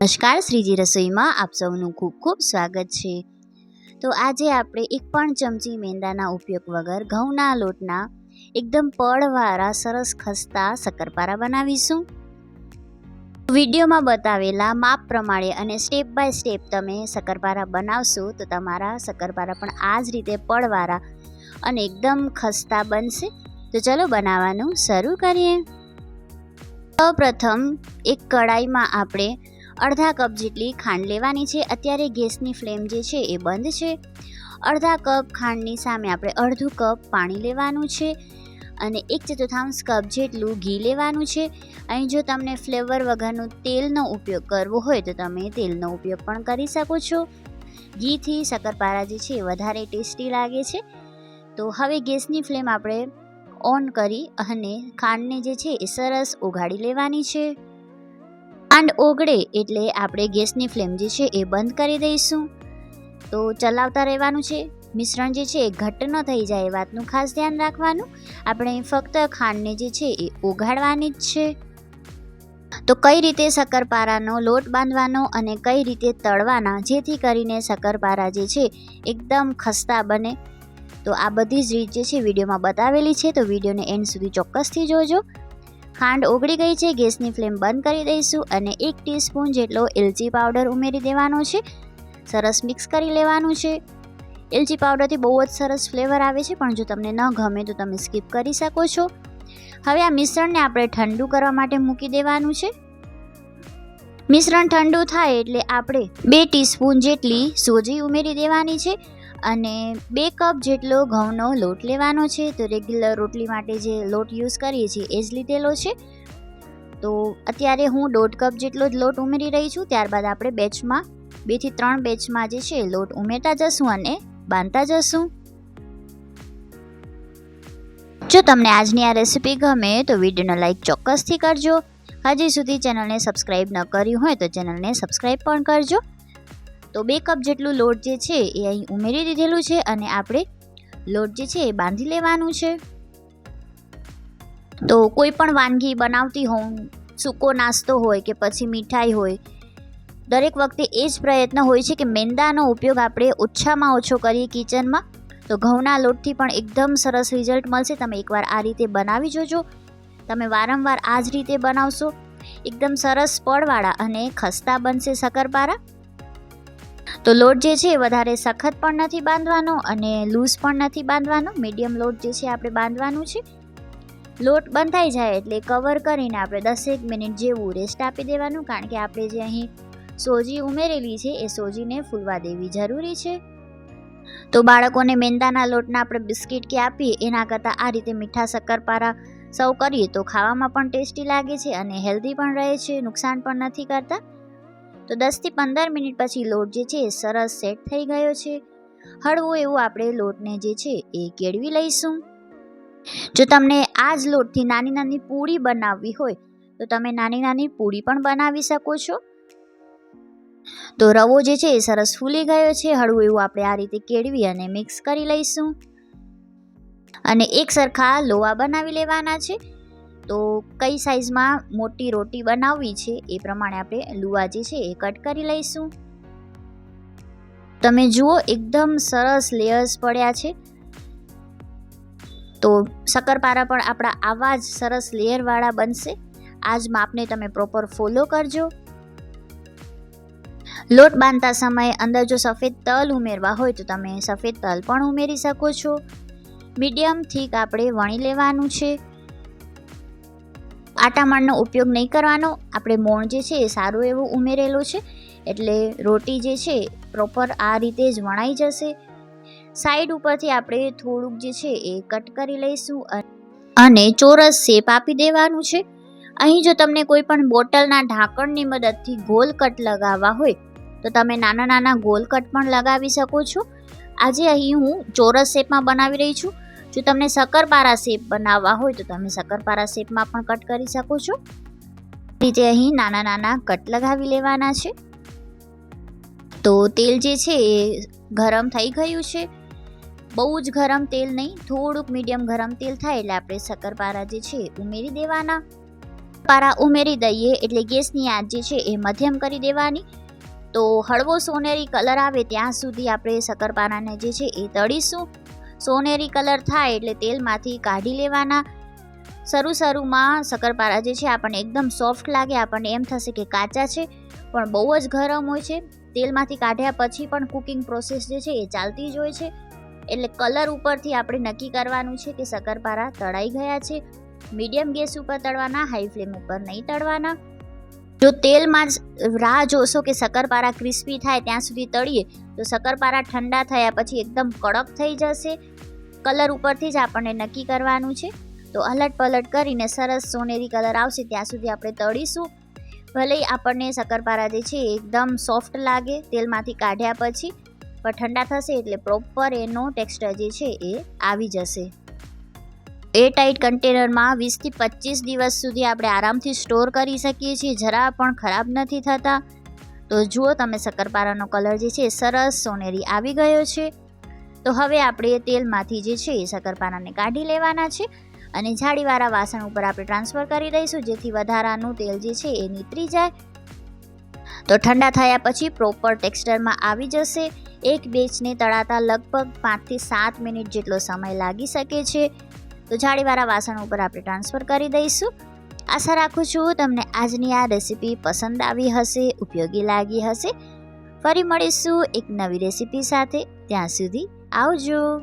નમસ્કાર, શ્રીજી રસોઈમાં આપ સૌનું ખૂબ ખૂબ સ્વાગત છે. તો આજે આપણે એક પણ ચમચી મેંદાના ઉપયોગ વગર ઘઉંના લોટના એકદમ પળવાળા, સરસ ખસ્તા શક્કરપારા બનાવીશું. વિડીયોમાં બતાવેલા માપ પ્રમાણે અને સ્ટેપ બાય સ્ટેપ તમે શક્કરપારા બનાવશો તો તમારા શક્કરપારા પણ આ જ રીતે પળવાળા અને એકદમ ખસ્તા બનશે. તો ચલો બનાવવાનું શરૂ કરીએ. સૌપ્રથમ એક કડાઈમાં આપણે અડધા કપ જેટલી ખાંડ લેવાની છે. અત્યારે ગેસની ફ્લેમ જે છે એ બંધ છે. અડધા કપ ખાંડની સામે આપણે અડધું કપ પાણી લેવાનું છે અને એક ચતુર્થાંશ કપ જેટલું ઘી લેવાનું છે. અહીં જો તમને ફ્લેવર વગરનું તેલનો ઉપયોગ કરવો હોય તો તમે તેલનો ઉપયોગ પણ કરી શકો છો. ઘીથી શક્કરપારા જે છે વધારે ટેસ્ટી લાગે છે. તો હવે ગેસની ફ્લેમ આપણે ઓન કરી અને ખાંડને જે છે એ સરસ ઓગાળી લેવાની છે. ખાંડ ઓગળે એટલે આપણે ગેસની ફ્લેમ જે છે એ બંધ કરી દઈશું. તો ચલાવતા રહેવાનું છે. મિશ્રણ જે છે એ ઘટ્ટ ન થઈ જાય એ વાતનું ખાસ ધ્યાન રાખવાનું. આપણે ફક્ત ખાંડને જે છે એ ઓગાળવાની જ છે. તો કઈ રીતે શક્કરપારાનો લોટ બાંધવાનો અને કઈ રીતે તળવાના જેથી કરીને શક્કરપારા જે છે એકદમ ખસ્તા બને. તો આ બધી જ રીત જે છે વિડીયોમાં બતાવેલી છે. તો વિડીયોને એન્ડ સુધી ચોક્કસથી જોજો. ખાંડ ઓગળી ગઈ છે, ગેસની ફ્લેમ બંધ કરી દઈશું અને એક ટીસ્પૂન જેટલો એલચી પાવડર ઉમેરી દેવાનો છે. સરસ મિક્સ કરી લેવાનું છે. એલચી પાવડરથી બહુ જ સરસ ફ્લેવર આવે છે, પણ જો તમને ન ગમે તો તમે સ્કીપ કરી શકો છો. હવે આ મિશ્રણને આપણે ઠંડુ કરવા માટે મૂકી દેવાનું છે. મિશ્રણ ઠંડુ થાય એટલે આપણે બે ટીસ્પૂન જેટલી સોજી ઉમેરી દેવાની છે. અને બે કપ જેટલો ઘઉંનો લોટ લેવાનો છે. તો રેગ્યુલર રોટલી માટે જે લોટ યુઝ કરીએ છીએ એ જ લીધેલો છે. તો અત્યારે હું દોઢ કપ જેટલો જ લોટ ઉમેરી રહી છું. ત્યારબાદ આપણે બેચમાં બેથી ત્રણ બેચમાં જે છે લોટ ઉમેરતા જશું અને બાંધતા જશું. જો તમને આજની આ રેસીપી ગમે તો વિડીયોને લાઈક ચોક્કસથી કરજો. હજી સુધી ચેનલને સબસ્ક્રાઈબ ન કર્યું હોય તો ચેનલને સબસ્ક્રાઈબ પણ કરજો. તો બે કપ જેટલું લોટ જે છે એ અહીં ઉમેરી દીધેલું છે અને આપણે લોટ જે છે એ બાંધી લેવાનું છે. તો કોઈ પણ વાનગી બનાવતી હોઉં, સૂકો નાસ્તો હોય કે પછી મીઠાઈ હોય, દરેક વખતે એ જ પ્રયત્ન હોય છે કે મેંદાનો ઉપયોગ આપણે ઓછામાં ઓછો કરીએ કિચનમાં. તો ઘઉંના લોટથી પણ એકદમ સરસ રિઝલ્ટ મળશે. તમે એકવાર આ રીતે બનાવી જોજો. તમે વારંવાર આ જ રીતે બનાવશો. એકદમ સરસ પડવાળા અને ખસ્તા બનશે શક્કરપારા. તો લોટ જે છે એ વધારે સખત પણ નથી બાંધવાનો અને લૂઝ પણ નથી બાંધવાનો. મીડિયમ લોટ જે છે આપણે બાંધવાનું છે. લોટ બંધાઈ જાય એટલે કવર કરીને આપણે દસેક મિનિટ જેવું રેસ્ટ આપી દેવાનું. કારણ કે આપણે જે અહીં સોજી ઉમેરેલી છે એ સોજીને ફૂલવા દેવી જરૂરી છે. તો બાળકોને મેંદાના લોટના આપણે બિસ્કિટ કે આપીએ એના કરતાં આ રીતે મીઠા શક્કરપારા સૌ કરીએ તો ખાવામાં પણ ટેસ્ટી લાગે છે અને હેલ્ધી પણ રહે છે, નુકસાન પણ નથી કરતા. તો દસથી પંદર મિનિટ પછી લોટ જે છે સરસ સેટ થઈ ગયો છે. હળવો એવો આપણે લોટને જે છે એ કેળવી લઈશું. જો તમને આ જ લોટથી નાની નાની પૂરી બનાવવી હોય, તો તમે નાની નાની પૂરી પણ બનાવી શકો છો. તો રવો જે છે એ સરસ ફૂલી ગયો છે, હળવું એવું આપણે આ રીતે કેળવી અને મિક્સ કરી લઈશું. અને એક સરખા લોવા બનાવી લેવાના છે. તો કઈ સાઈઝમાં મોટી રોટી બનાવવી છે એ પ્રમાણે આપણે લુવા જે છે એ કટ કરી લઈશું. તમે જુઓ, એકદમ સરસ લેયર્સ પડ્યા છે. તો શક્કરપારા પણ આપણા આવા જ સરસ લેયરવાળા બનશે. આ જ માપને તમે પ્રોપર ફોલો કરજો. લોટ બાંધતા સમયે અંદર જો સફેદ તલ ઉમેરવા હોય તો તમે સફેદ તલ પણ ઉમેરી શકો છો. મીડિયમ થીક આપણે વણી લેવાનું છે. આટામણનો ઉપયોગ નહીં કરવાનો. આપણે મોણ જે છે એ સારું એવું ઉમેરેલું છે. એટલે રોટી જે છે પ્રોપર આ રીતે જ વણાઈ જશે. સાઈડ ઉપરથી આપણે થોડુંક જે છે એ કટ કરી લઈશું અને ચોરસ શેપ આપી દેવાનું છે. અહીં જો તમને કોઈ પણ બોટલના ઢાંકણની મદદથી ગોલ કટ લગાવવા હોય, તો તમે નાના નાના ગોલ કટ પણ લગાવી શકો છો. આજે અહીં હું ચોરસ શેપમાં બનાવી રહી છું. જો તમને શક્કરપારા શેપ બનાવવા હોય તો તમે શક્કરપારા શેપમાં પણ કટ કરી શકો છો. રીતે અહીં નાના નાના કટ લગાવી લેવાના છે. તો તેલ જે છે એ ગરમ થઈ ગયું છે. બહુ જ ગરમ તેલ નહીં, થોડુંક મીડિયમ ગરમ તેલ થાય એટલે આપણે શક્કરપારા જે છે ઉમેરી દેવાના. પારા ઉમેરી દઈએ એટલે ગેસની આંચ જે છે એ મધ્યમ કરી દેવાની. તો હળવો સોનેરી કલર આવે ત્યાં સુધી આપણે શક્કરપારાને જે છે એ તળીશું. સોનેરી કલર થાય એટલે તેલમાંથી કાઢી લેવાના. શરૂ શરૂમાં શક્કરપારા જે છે, આપણને એકદમ સોફ્ટ લાગે, આપણને એમ થશે કે કાચા છે, પણ બહુ જ ગરમ હોય છે. તેલમાંથી કાઢ્યા પછી પણ કુકિંગ પ્રોસેસ જે છે, એ ચાલતી જ હોય છે. એટલે કલર ઉપરથી આપણે નક્કી કરવાનું છે કે શક્કરપારા તળાઈ ગયા છે. મીડિયમ ગેસ ઉપર તળવાના, હાઈ ફ્લેમ ઉપર નહીં તળવાના. જો તેલમાં જ રાહ જોશો કે શક્કરપારા ક્રિસ્પી થાય ત્યાં સુધી તળીએ, તો શક્કરપારા ઠંડા થયા પછી એકદમ કડક થઈ જશે. કલર ઉપરથી જ આપણને નક્કી કરવાનું છે. તો અલટ પલટ કરીને સરસ સોનેરી કલર આવશે ત્યાં સુધી આપણે તળીશું. ભલે આપણને શક્કરપારા જે છે એકદમ સોફ્ટ લાગે તેલમાંથી કાઢ્યા પછી, પણ ઠંડા થશે એટલે પ્રોપર એનો ટેક્સચર જે છે એ આવી જશે. એ ટાઈટ કન્ટેનરમાં વીસથી પચીસ દિવસ સુધી આપણે આરામથી સ્ટોર કરી શકીએ છીએ. જરા પણ ખરાબ નથી થતા. તો જુઓ તમે શક્કરપારાનો કલર જે છે સરસ સોનેરી આવી ગયો છે. તો હવે આપણે તેલમાંથી જે છે એ શક્કરપારાને કાઢી લેવાના છે અને જાળીવાળા વાસણ ઉપર આપણે ટ્રાન્સફર કરી દઈશું, જેથી વધારાનું તેલ જે છે એ નીતરી જાય. તો ઠંડા થયા પછી પ્રોપર ટેક્સચરમાં આવી જશે. એક બેચને તળાતા લગભગ પાંચથી સાત મિનિટ જેટલો સમય લાગી શકે છે. તો જાળીવાળા વાસણ ઉપર આપણે ટ્રાન્સફર કરી દઈશું. આશા રાખું છું તમને આજની આ રેસીપી પસંદ આવી હશે, ઉપયોગી લાગી હશે. ફરી મળીશું એક નવી રેસીપી સાથે. ત્યાં સુધી આવજો.